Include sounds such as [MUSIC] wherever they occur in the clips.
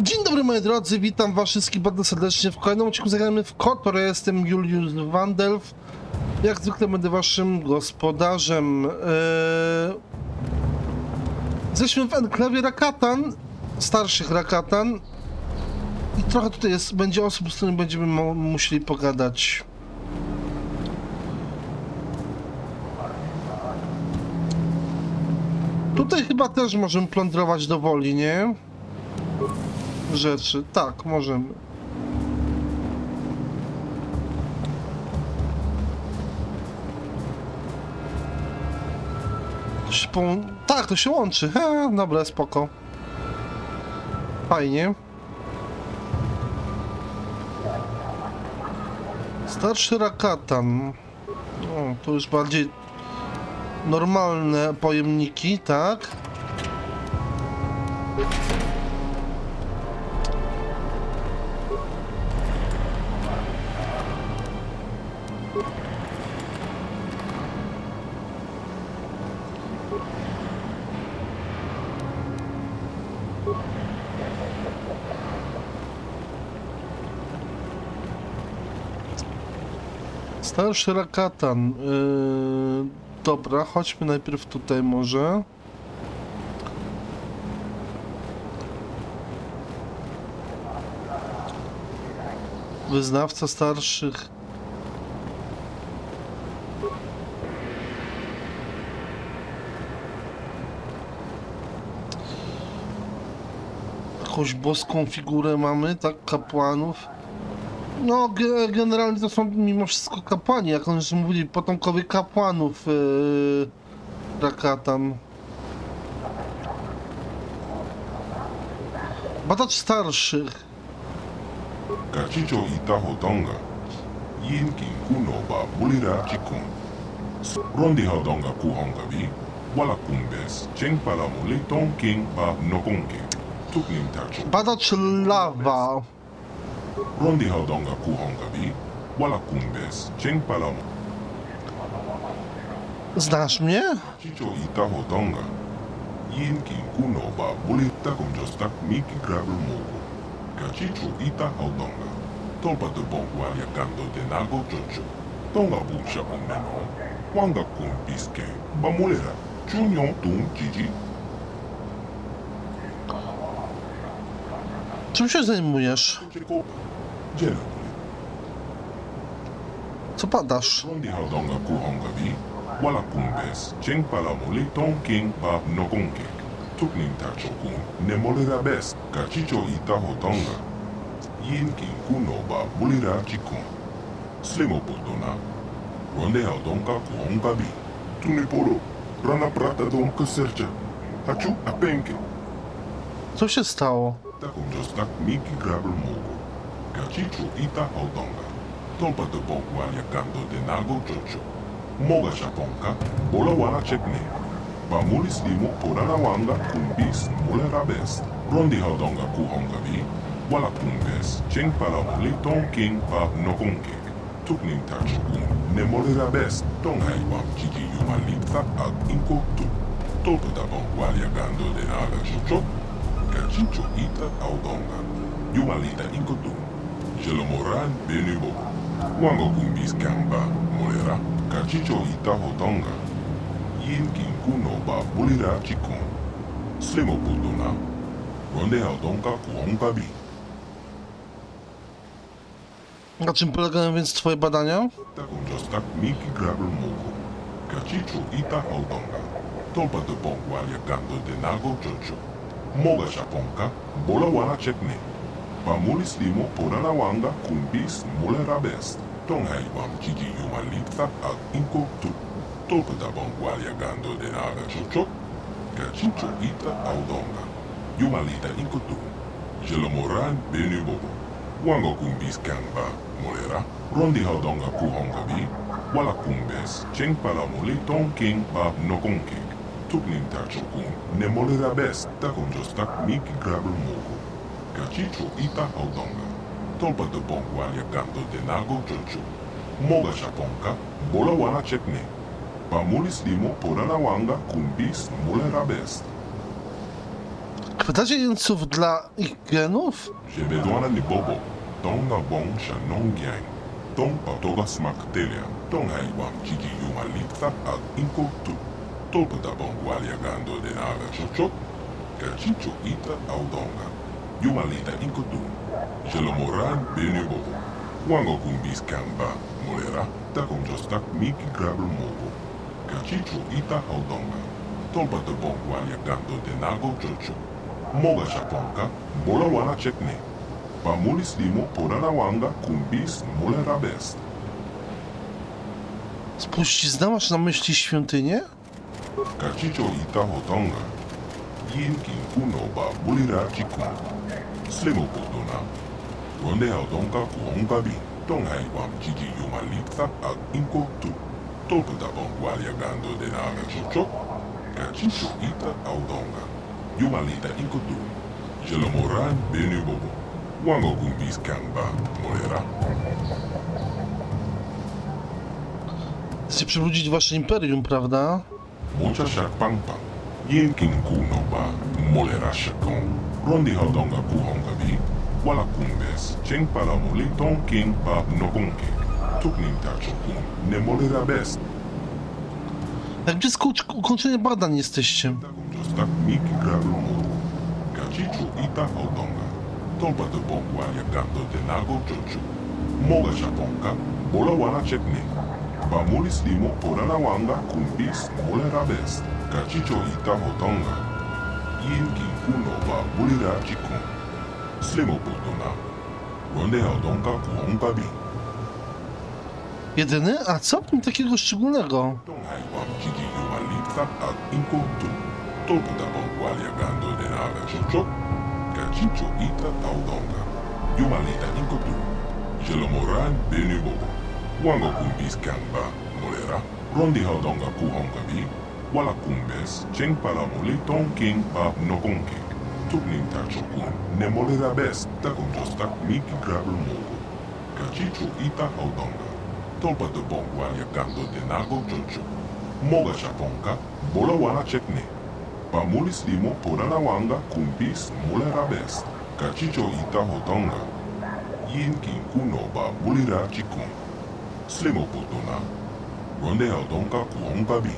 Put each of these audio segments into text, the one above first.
Dzień dobry moi drodzy, witam was wszystkich bardzo serdecznie w kolejnym odcinku zagramy w KOTOR. Ja jestem Julius Wandelf. Jak zwykle będę waszym gospodarzem. Eee... Jesteśmy w enklawie Rakatan, starszych Rakatan. I trochę tutaj jest, będzie osób, z którymi będziemy musieli pogadać. Tutaj chyba też możemy plądrować do woli, nie? Rzeczy. Tak, możemy. To się po... Tak, to się łączy. He, dobra, spoko. Fajnie. Starszy Rakatan. O, to już bardziej normalne pojemniki, tak? Starszy Rakatan. Yy, dobra, chodźmy najpierw tutaj może. Wyznawca starszych. Jakąś boską figurę mamy, tak? Kapłanów. No, ge- generalnie to są mimo wszystko kapłani, jak oni mówili, potomkowie kapłanów yy, Rakatan. Badacz starszych. Gachicho itaho donga. Yin kin kuno ba bulira chikun. Rondi ha donga ku honga vi. Wala kumbes. Cheng pala muli tong king ba tacho. Badacz lawa. Rondi ha donga ku honga vi. Wala kumbes. Cheng pala mo. Znasz mnie? Chicho itaho donga. Yin kin kuno ba bulita kum jostak miki gravel mogo. Gachicho ita ha donga. Tolpa de bongo alia kando de nago jojo. Donga bumsha umeno. Wanga kum biske. Ba mulera. Chunyon tum jiji. Czym się zajmujesz? Co badasz? Rondi ha donga ku honga vi. Wala kumbes. Cheng pala muli tong king ba tacho kun. Ne ita. Yin kuno ba bulira chikun. Slimo putona. Ronde ha donga ku. Rana prata donka sercha. Hachu apenke. Co się stało? Takum jostak miki gravel mogo. Gachicho ita ho donga. Tolpa de bongo alia kando de nago jojo. Moga japonka. Bola wana chekne. Ba mulis limo porana wanga kumbis mulera best. Rondi ha donga ku honga vi. Wala kumbes. Cheng pala muli tong king pa nokonkek. Tukning tacho kun. Ne molera best. Tong hai wam chiki yuma litha ag inko tu. Tolpa da bongo alia kando de naga jojo. Gachicho ita au donga. Yuma lita inko tu. Jelo moran benubo. Wango kumbis kamba molera. Gachicho ita hotonga. Yin kin kuno ba bulira chikun. Slimo putuna. Ronde hodonga kuonga bi. Na czym polegają więc twoje badania? Takun jostak miki gravel mogo. Gachicho ita hodonga. Tolpa de alia gando de nago jojo. Moga japonka. Bola wana chekne. Pamulis limo porana wanga kumbis mulera best. Tonghai wam chiji yuma litha ag inko tu. Tolpa da bongo alia gando de naga jojo. Gachicho ita audonga. Yuma lita inko tu. Jelo moran benu bobo. Wanga kumbis kamba molera. Rondi haudonga kuhonga bi. Wala kumbes. Cheng pala moli tong king ba nokonkek. Tuknim tacho kun. Ne molera best. Takon jostak miki gravel mogo. Gachicho ita haudonga. Tolpa de bongo alia gando de nago jojo. Moga japonka. Bola wana chekne. Pamulis limo porana wanga kumbis molera best. Pytacie jeńców dla ich genów? Jebedoana ni bobo, tonga bong shanong yang, tong patoga smak telia, tong haiwam jiji yuma litsa ak inko tu, tolpata bong walia gando de naga chocho, kachicho ita audonga, yuma lita inko tu, jelomoran bene bobo, wango kumbis kamba, molera, takom jostak miki grabel mogo, kachicho ita bong walia gando de nago chocho, moga shaponka, bola wana chekne, pamulis limo porana wanga kumbis mole rabest. Spuścizna masz na myśli świątynię? Kachicho ita hotonga, yin kin kuno ba bulira chikun, slimo potona, ronde hodonga ku honga bi, tong hai wam jiji yuma litsa ak inko tu, tolputa bon walia gando de naga chocho, kachicho ita audonga, yuma lita inko tu, jelomoran bene bobo, wango kumbis kamba molera. Chcecie przywrócić wasze imperium, prawda? Mocha shak pang pang. Yin king kuno ba molera shakong. Rondi hodonga ku honga bi. Wala kumbes. Cheng pala moli tong king ba nogonke. Tuk ning tacho kun. Ne molera best. Jak blisko ucz- ukończenia badań jesteście? Jostak miki grablo mogo. Gachichu ita hodonga. Tolpa de bongwa ya gando de nago chochu. Moga shaponka. Bola wana chekne. Ba molis limo porana wanga kumbis molera best. Gachicho ita hodonga. Yin king kuno ba bulira chikun. Slimo potona. Ronde hodonga ku honga bi. Jedyny? A co w nim takiego szczególnego? Tong hai wam jiji yuma litsa ak inko tu. Tolpu da bongwa ya gando de naga chocho. Gachicho ita hodonga. Yuma lita inko tu. Jelomoran bene bobo. Wango kumbis kamba molera. Rondi hodonga ku honga bi. Wala kumbes. Cheng pala moli tong king ba nokonke. Tuk ning tacho kun. Ne molera best. Takum jostak miki grabel mogo. Gachicho ita hodonga. Tolpa de bongwa ya gando de nago jojo. Moga shaponka. Bola wana chekne. Pamulis limo porana wanga kumbis molera best. Gachicho ita hodonga. Yin kin kuno ba bulira chikun. Slimo potona. Ronde hodonga ku honga bi.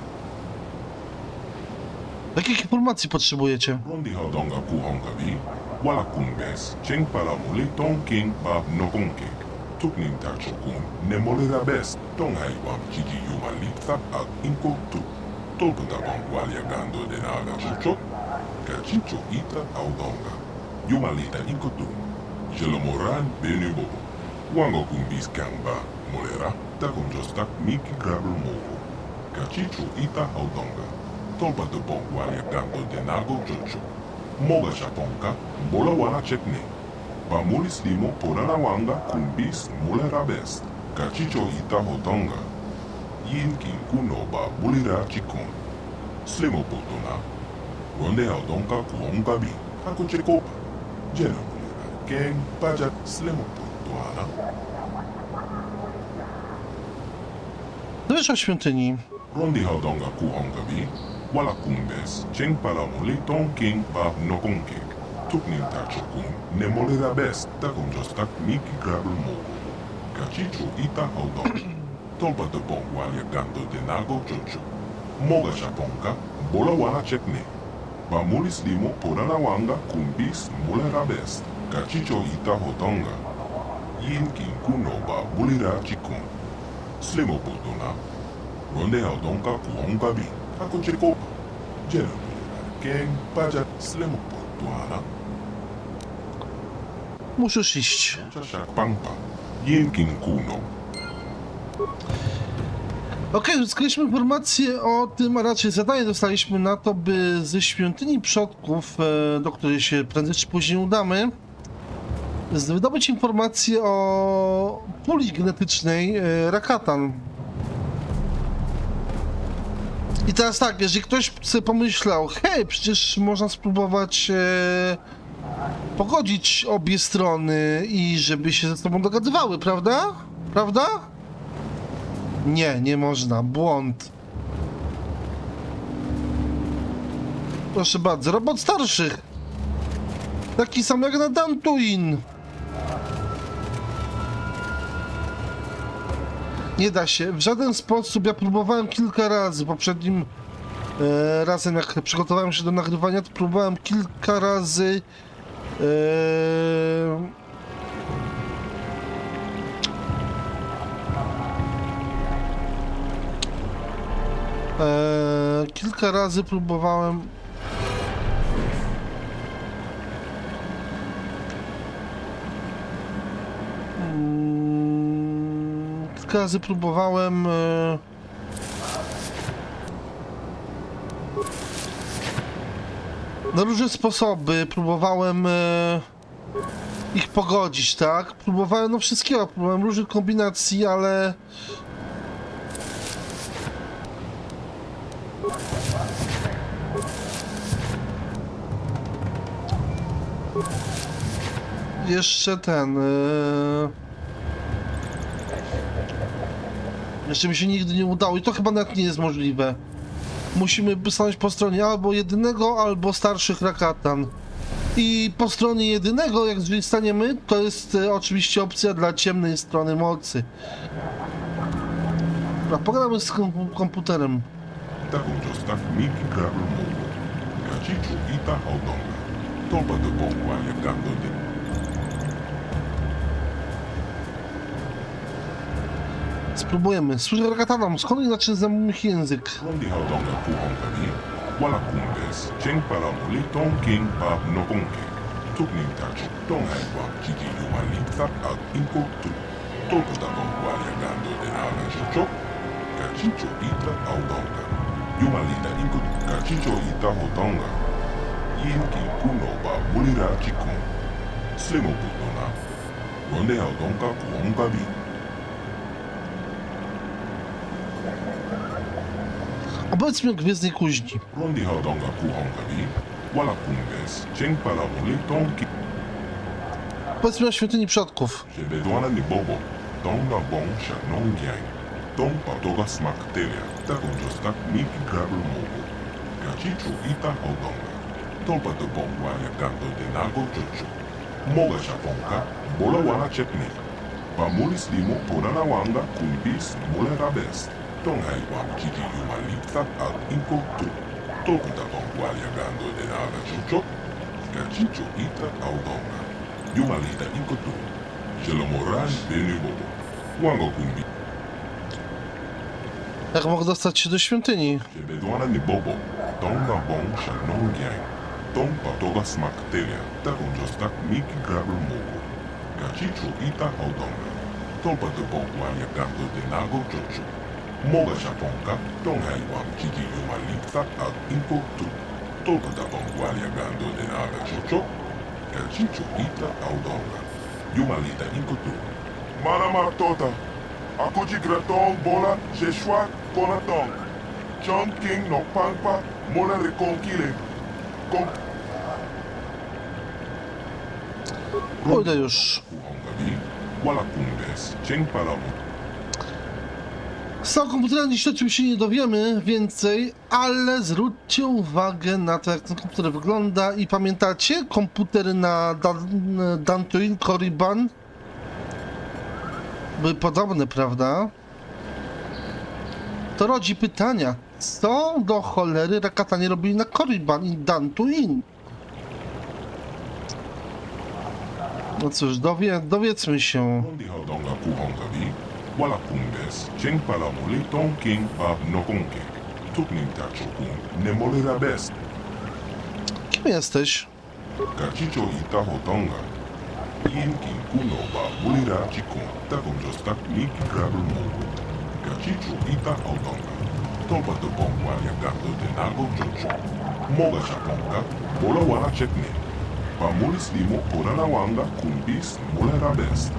Jakich informacji potrzebujecie? Rondi hodonga ku honga bi. Wala kumbes. Cheng pala moli tong king ba nokonke. Tuk ning tacho kun. Ne molera best. Tong hai wam jiji yuma litsa ak inko tu. Tolputa bong walia gando de naga. Gachicho ita audonga. Yuma lita inko tu. Jelomoran bene bobo. Wango kumbis kamba. Molera. Takum jostak miki grabel mogo. Gachicho ita audonga. Tolpa de bong walia gando de nago jojo. Moga shaponka. Bola wana chekne. Pamulis limo porana wanga kumbis molera best. Gachicho ita hotonga. Yin kin kuno ba bulira chikun. Slimo potona. Ronde hodonka ku honga bi. Haku chekopa. Jena bulira. Keng pajat slimo potona. O świątyni. Rondi hodonga ku honga bi. Wala kumbes. Cheng pala moli tong king ba nokonkek. Tuk nin tacho kun. Ne molera best. Takum jostak miki grabel mogo. Gachicho ita hodonga. [CLEARS THROAT] Tolpa de bong walia gando de nago jojo. Moga shaponka. Bola wana chekne. Ba mulis limo porana wanga kumbis molera best. Gachicho ita hodonga. Yin kin kuno ba bulira chikun. Slimo potona. Ronde hodonka ku honga bi. Haku chekopa. Jena bulira. Keng pajat slimo potona. Musisz iść. Chashak pangpa. Yin kin kuno. Okej, uzyskaliśmy informacje o tym, a raczej zadanie dostaliśmy na to, by ze świątyni przodków, e, do której się prędzej czy później udamy, wydobyć informacje o puli genetycznej e, Rakatan. I teraz tak, jeżeli ktoś sobie pomyślał, hej, przecież można spróbować e, pogodzić obie strony i żeby się ze sobą dogadywały, prawda? Prawda? Nie, nie można. Błąd. Proszę bardzo, robot starszych. Taki sam jak na Dantuin. Nie da się. W żaden sposób. Ja próbowałem kilka razy. Poprzednim e, razem, jak przygotowałem się do nagrywania, to próbowałem kilka razy. E, e, kilka razy próbowałem. Kilka razy próbowałem. E, na różne sposoby próbowałem e, ich pogodzić, tak? Próbowałem no wszystkiego, próbowałem różnych kombinacji, ale jeszcze ten. E, jeszcze mi się nigdy nie udało i to chyba nawet nie jest możliwe. Musimy stanąć po stronie albo jedynego, albo starszych rakatan. I po stronie jedynego, jak staniemy, to jest e, oczywiście opcja dla ciemnej strony mocy. Dobra, pogadamy z kom komputerem. Takunjostak Miki Grabber Mogo. Gachichu Ita Haudonga. Topa de Bongwa Yagando de Spróbujemy. Słyszę rakatanom, skąd inaczej znam ich język? Rondi Haudonga Puhongavi. Wala Kumbes. Cheng Palamuli Tong King Pab Nokonke. Tukning Ita Ita. Opowiedz mi o Gwiezdnej Kuźni. Rondi Haudonga Puhongavi. Wala Kumbes. Cheng Palamuli Tong King. Powiedz mi o Świątyni Przodków. Sebedwana ni Bobo, Tonga Bong Shanong Yang, Tong Patoga Smak Telia, Takon Jostak Miki Grabber Mogo, Gachichu Ita Haudonga, Tompa de Bongwa Yagando de Nago Jocho, Moga Shaponka, Bola Wana Chepne, Pamulis Limo Porana Wanga Kumbis Mole Rabes, Tong Haiwa Chiki Yuma Lipsa Al Inko Tu, Toku da Bongwa Yagando de Naga Jocho, Gachichu Ita Haudonga, Yuma Lita Inko Tu, Jelomoran Beni Bobo, Wango Kumbi, Jak mogę dostać się do świątyni? Sebedwana ni Bobo, Tonga Bong Shanong Yang, Tong Patoga Smak Telia, Takon Jostak Miki Grabber Mogo, Gachichu Ita Haudonga, Tompa de Bongwa Yagando de Nago Jocho, Moga Shaponka, Tong Haiwan Chiki Yuma Lipsa Al Inko Tu, Toka da Bongwa Yagando de Naga Jocho, Gachichu Ita Haudonga, Yuma Lita Inko Tu, Manama Tota, Akuji Gratong Bola Jeshua Konatong, John King no Pangpa Mola Rekonkile, Kon Pójdę już. Kuhongavi, Wala Kumbes, Cheng Palamu, Z tego komputera dziś oczywiście nie dowiemy więcej, ale zwróćcie uwagę na to, jak ten komputer wygląda i pamiętacie komputery na Dan Dantuin Korriban? Były podobne, prawda? To rodzi pytania. Co do cholery Rakatanie robili na Korriban i Dantuin? No cóż, dowie, dowiedzmy się. Rondi Haudonga Kuhongavi, Wala Kumbes, Cheng Palamu Tong King Pab Nokonke, Tukning Tachokun, Nemole Rabest, Kim jesteś? Gachicho Ita Hotonga, Yin King Kuno Ba Mulira Chikun, Takon Jostak Miki Grabber Mogo, Gachicho Ita Hotonga, Tompa de Bongwa Yagando de Nago Jocho, Moga Shaponga, Bola Wala Chekne, Pamulis Limo Porana Wanga Kumbis Mole Rabest,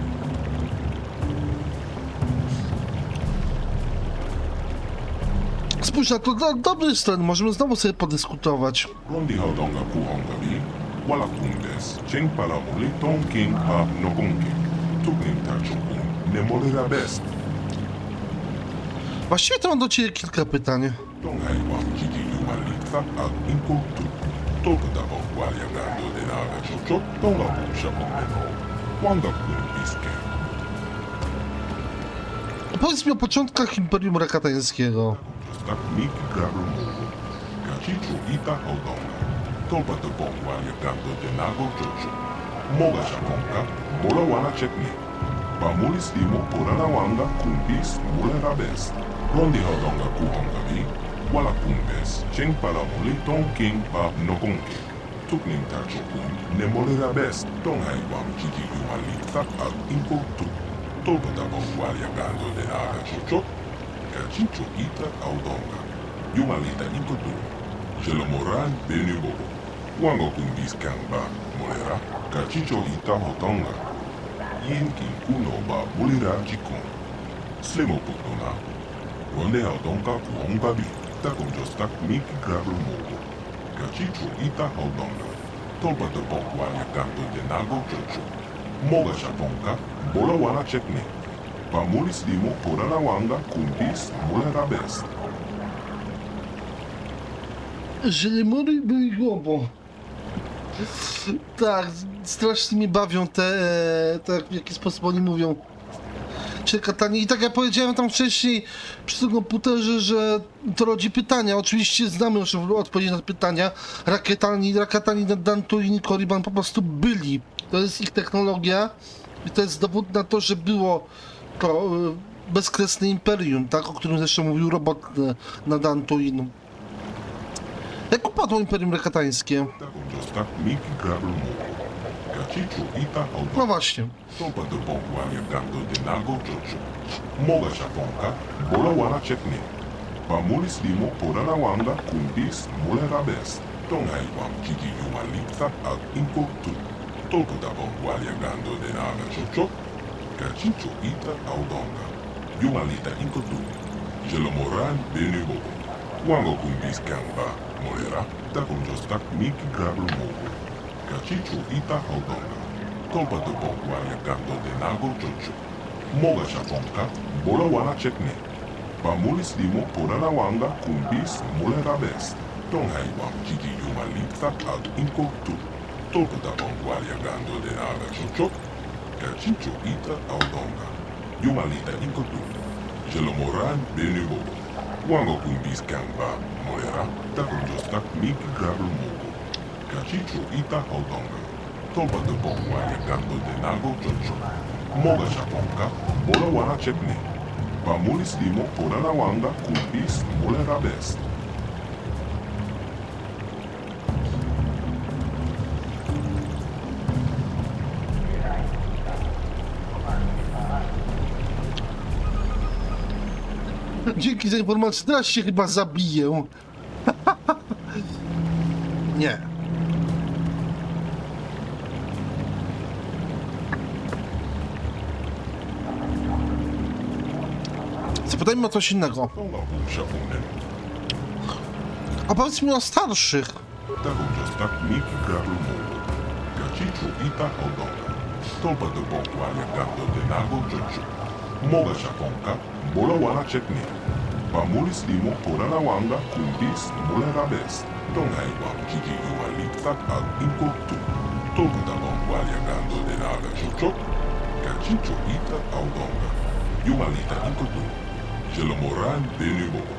Spójrz na to do strony, możemy znowu sobie podyskutować. Rondi Haudonga Kuhongavi, Wala Kumbes, Cheng Palamuli Tong King Pab Nokonke, Tukning Tachokun, Nemole Rabest, Właściwie to mam do Ciebie kilka pytań. De Naga Pusha Wanga Kumbiske. Opowiedz mi o początkach Imperium Rakatańskiego. Stak Miki Garu Mugu, Kachichu Ita Hodonga, Tolkata Bongwalia Gando de Nago Chocho, Moga Shaponga, Bola Wana Chekne, Pamulis Limo Purana Wanga Kumbis Mule Rabes, Rondi Hodonga Kuhonga Vi, Wala Kumbes, Cheng Palamuli Tong King Pab Nokonke, Tukning Tacho Kun, Nemole Rabes, Tong Haiwam Chiki Yumali Tak Al Info Tu, Tolkata Bongwalia Gando de Naga Chocho, Kachicho Ita Audonga, Yumalita Inkotu, Jelomoran Benubobo, Wango Kumbis Kangba, Molera, Kachicho Ita Hotonga, Yin Kin Kuno Ba Mulira Jikon, Slimo Putona, Ronde Audonga Kuhonga Bi, Takom Jostak Miki Grabel Mogo, Kachicho Ita Audonga, Tolpa de Bongwalia Ganto de Nago Chocho, Moga Shaponga, Bola Wana Chekne, Pamulis Limo Purana Wanga Kumbis Mulera Best. Żelemury były głową. Tak, strasznie mnie bawią te, e, tak w jaki sposób oni mówią. Czekatanie. I tak jak powiedziałem tam wcześniej przy tym komputerze, że to rodzi pytania. Oczywiście znamy już odpowiedzi na te pytania. Rakietani, Rakatani, Dantuin, Korriban po prostu byli. To jest ich technologia i to jest dowód na to, że było to e, bezkresne imperium, tak, o którym zresztą mówił robot e, na Dantuin. Jak upadło Imperium Rekatańskie? No właśnie. Chocho, Moga Limo Purana Wanga Kumbis Mulera Best. Tonghai Wam Chiki Yumali Tak Al Info Tu, Tolpa de Bongwalia Ganto de Naga Chocho, Kachicho Ita Audonga, Yumalita Inkotu, Jelomoran Benubobo, Wango Kumbis Kamba, Molera, Takom Jostak Miki Grabel Mogo, Kachicho Ita Audonga, Tolpa de Bongwalia Ganto de Nago Chocho, Moga Shaponka, Bola Wana Chekne, Pamulis Limo Purana Wanga Kumbis Mulera Best, Tonghai Wam Chiki Yumali Tak Al Inko Tu, Tolpa de Bongwalia Ganto de Naga Chocho, Kachicho Ita Audonga, Yumalita Inko Tu, Jelomoran Benubobo, Wango Kumbis Kamba, Molera, Takom Jostak Miki Grabel Mogo, Kachicho Ita Audonga, Tolpa de Bongwalia Ganto de Nago Chocho, Moga Shaponka, Bola Wana Chekne, Pamulis Limo Purana Wanga Kumbis Mulera Best. Dzięki za informację. Teraz się chyba zabiję. [LAUGHS] Nie. Zapytajmy o coś innego. A powiedz mi o starszych. Takom Jostak Miki Grabel Mogo, Kachicho Ita Audonga, Tolpa de Bongwalia Ganto de Nago Chocho, Moga Shaponka, Bola Wana Chekne, Pamulis Limo Purana Wanga Kumbis Mulera Best, Tonghai Wam Chiki Yumali Tak Al Inko Tu, Tolpa de Bongwalia Ganto de Naga Chocho, Kachicho Ita Audonga, Yumalita Inko Tu, Jelomoran Benubobo,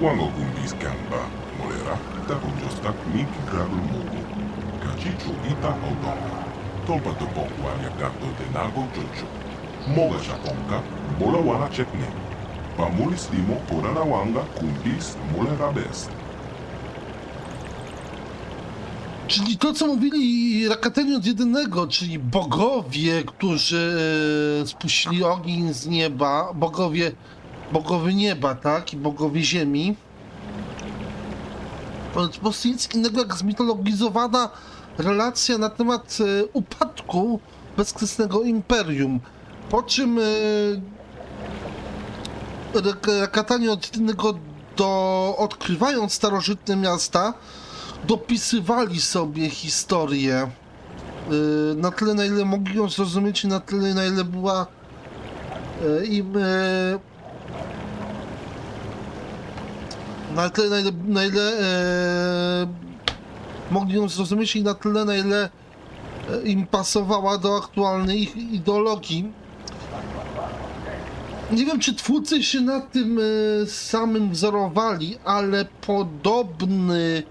Wango Kumbis Kamba, Molera, Takom Jostak Miki Grabel Mogo, Kachicho Ita Audonga, Tolpa de Bongwalia Ganto de Nago Chocho, Moga Shaponka, Bola Wana Chekne, Wanga. Czyli to, co mówili Rakateni od jedynego, czyli bogowie, którzy e, spuścili ogień z nieba, bogowie, bogowie nieba, tak, i bogowie ziemi. To po prostu nic innego jak zmitologizowana relacja na temat e, upadku bezkresnego imperium. Po czym e, Rak- Rakatani od jedynego do, odkrywając starożytne miasta, dopisywali sobie historię y, na tyle, na ile mogli ją zrozumieć i na tyle, na ile była y, im y, na tyle, na ile, na ile mogli ją zrozumieć i na tyle, na ile im pasowała do aktualnej ich ideologii. Nie wiem, czy twórcy się na tym e, samym wzorowali, ale podobny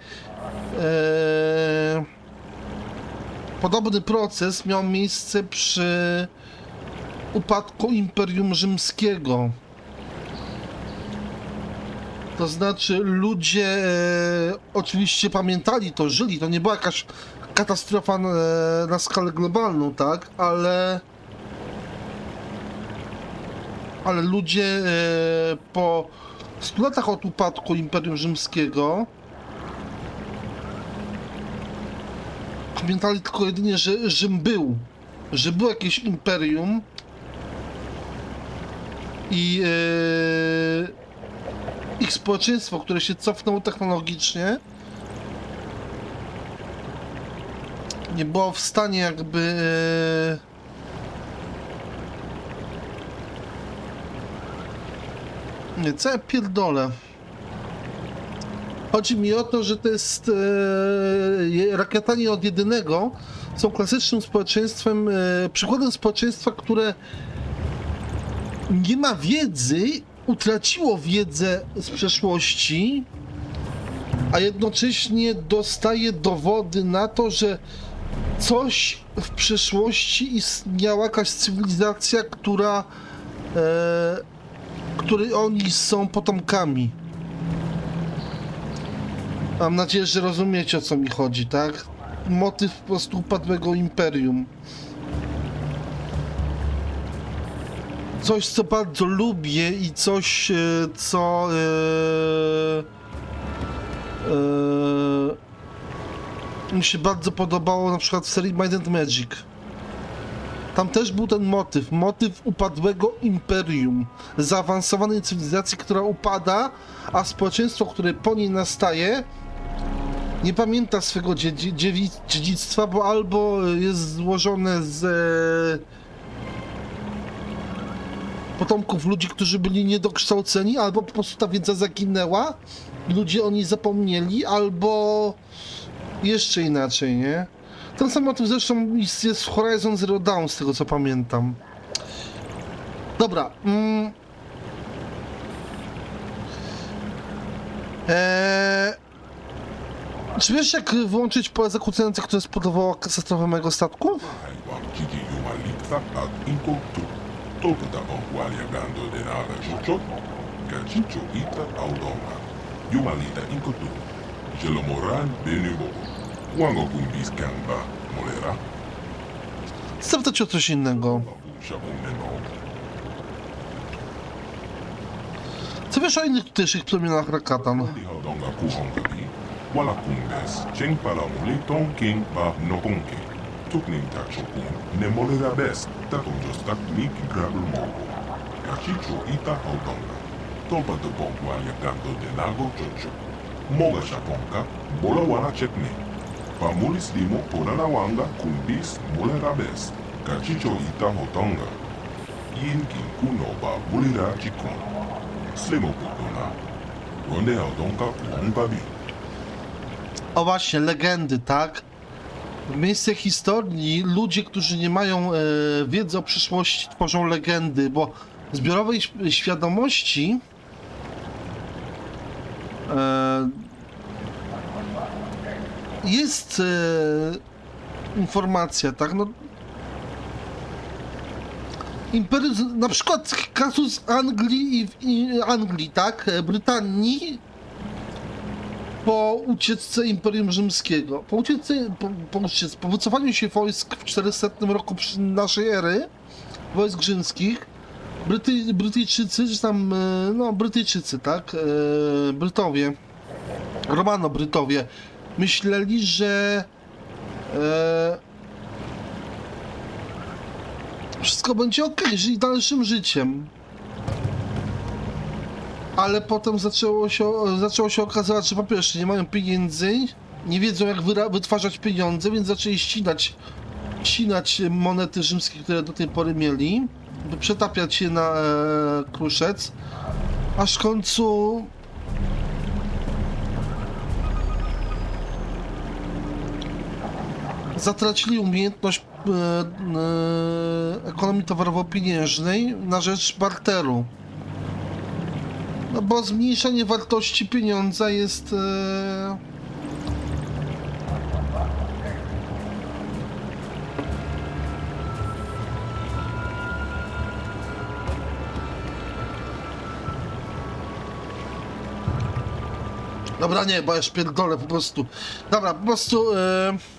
e, podobny proces miał miejsce przy upadku Imperium Rzymskiego. To znaczy, ludzie e, oczywiście pamiętali to, żyli. To nie była jakaś katastrofa e, na skalę globalną, tak? Ale. Ale ludzie e, po 100 latach od upadku Imperium Rzymskiego pamiętali tylko jedynie, że Rzym był. Że było jakieś imperium i e, ich społeczeństwo, które się cofnęło technologicznie, nie było w stanie jakby. e, Nie, co ja pierdolę. Chodzi mi o to, że to jest. E, od jedynego są klasycznym społeczeństwem, e, przykładem społeczeństwa, które nie ma wiedzy, utraciło wiedzę z przeszłości, a jednocześnie dostaje dowody na to, że coś w przeszłości istniała jakaś cywilizacja, która, e, której oni są potomkami. Mam nadzieję, że rozumiecie o co mi chodzi, tak? Motyw po prostu upadłego imperium. Coś, co bardzo lubię i coś, e, co. E, e, mi się bardzo podobało na przykład w serii Might and Magic. Tam też był ten motyw, motyw upadłego imperium, zaawansowanej cywilizacji, która upada, a społeczeństwo, które po niej nastaje, nie pamięta swego dziedzictwa, bo albo jest złożone z e, potomków ludzi, którzy byli niedokształceni, albo po prostu ta wiedza zaginęła, ludzie o niej zapomnieli, albo jeszcze inaczej, nie? Ten sam motyw zresztą jest w Horizon Zero Dawn, z tego co pamiętam. Dobra. Mm. Eee, czy wiesz, jak wyłączyć pole zakłócające, które spowodowało katastrofę mojego statku? Gachicho ita audonga. Jumalita incultu. Jelo moral benubo. Wango kumbis kamba. Molera. Zapytać o coś innego. Babu shabumeno. Co wiesz o innych tutejszych plemionach Rakatan? Di haudonga kuhongabi. Wala kumbes. Cheng para muli ton king ba nokonke. Tukning tachokun. Ne molera best. Tatum jostak miki grabel mogo. Gachicho ita audonga. Tolpa de bon hualiagando de nago chocho. Moga shaponka. Bola wana chekne. Pamulis limo ponana wanga kumbis molera best. Gachicho ita hotonga. Yin kin kuno ba bulira chikon. Slimo putona. Rone audonka kuhongabi. O właśnie, legendy, tak? W miejsce historii ludzie, którzy nie mają e, wiedzy o przyszłości, tworzą legendy, bo zbiorowej świadomości e, jest e, informacja, tak? No, Imperium, na przykład kasus Anglii i, i Anglii, tak? E, Brytanii po ucieczce Imperium Rzymskiego. Po ucieczce, po, po, ucieczce, po wycofaniu się wojsk w 400 roku naszej ery, wojsk rzymskich, Bryty, Brytyjczycy, czy tam, e, no Brytyjczycy, tak, e, Brytowie, Romano-Brytowie, myśleli, że e, wszystko będzie ok, żyli dalszym życiem. Ale potem zaczęło się, zaczęło się okazywać, że po pierwsze nie mają pieniędzy, nie wiedzą jak wytwarzać pieniądze, więc zaczęli ścinać, ścinać monety rzymskie, które do tej pory mieli, by przetapiać je na e, kruszec, aż w końcu zatracili umiejętność e, e, ekonomii towarowo-pieniężnej na rzecz barteru. No bo zmniejszenie wartości pieniądza jest. E, Dobra, nie, bo ja pierdolę po prostu. Dobra, po prostu. E,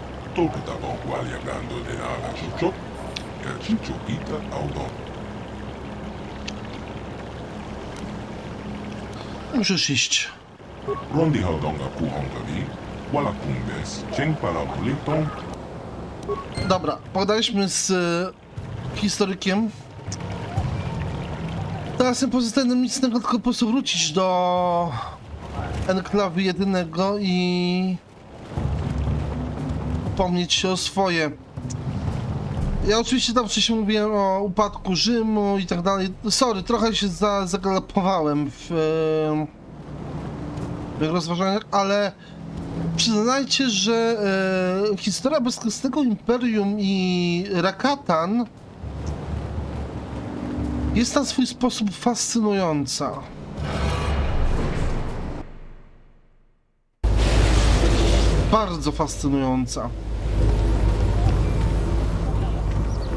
da Bongualia Gando de Naga Chocho. Cachicho Ita Audonga. Musisz iść. Rondi Haudonga Kuhongavi. Wala Kumbes. Cheng Palabulitong. Dobra, pogadaliśmy z e, historykiem. Teraz nie pozostaje nam nic innego, tylko po prostu wrócić do enklawy jedynego i upomnieć się o swoje. Ja oczywiście tam wcześniej mówiłem o upadku Rzymu i tak dalej. Sorry, trochę się za, zagalopowałem w, e, w rozważaniach, ale Przyznajcie, że e, historia bezkresnego Imperium i Rakatan jest na swój sposób fascynująca. Bardzo fascynująca.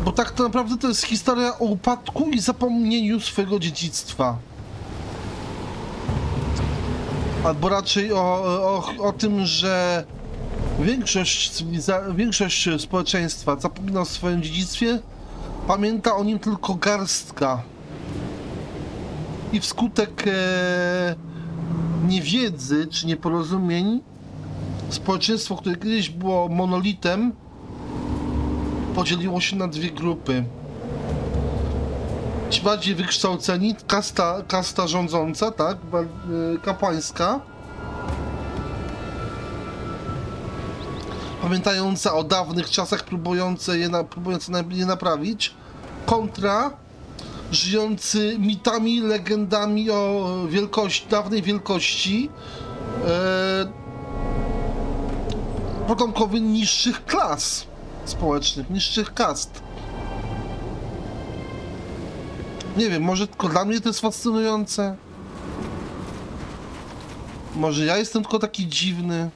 Bo tak to naprawdę to jest historia o upadku i zapomnieniu swojego dziedzictwa. Albo raczej o, o, o tym, że większość, większość społeczeństwa zapomina o swoim dziedzictwie, pamięta o nim tylko garstka. I wskutek e, niewiedzy czy nieporozumień społeczeństwo, które kiedyś było monolitem, podzieliło się na dwie grupy. Ci bardziej wykształceni, kasta, kasta rządząca, tak, y, kapłańska, pamiętająca o dawnych czasach, próbujące je, na, próbujące je naprawić, kontra żyjący mitami, legendami o wielkości, dawnej wielkości, e, potomkowie niższych klas społecznych, niższych kast. Nie wiem, może tylko dla mnie to jest fascynujące. Może ja jestem tylko taki dziwny.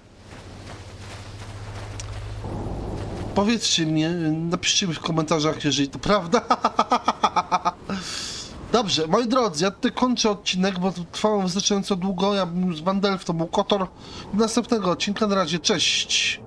Powiedzcie mi, napiszcie mi w komentarzach, jeżeli to prawda. [LAUGHS] Dobrze, moi drodzy, ja tutaj kończę odcinek, bo trwało wystarczająco długo. Ja bym z Wandelf, to był Kotor. Do następnego odcinka, na razie, cześć.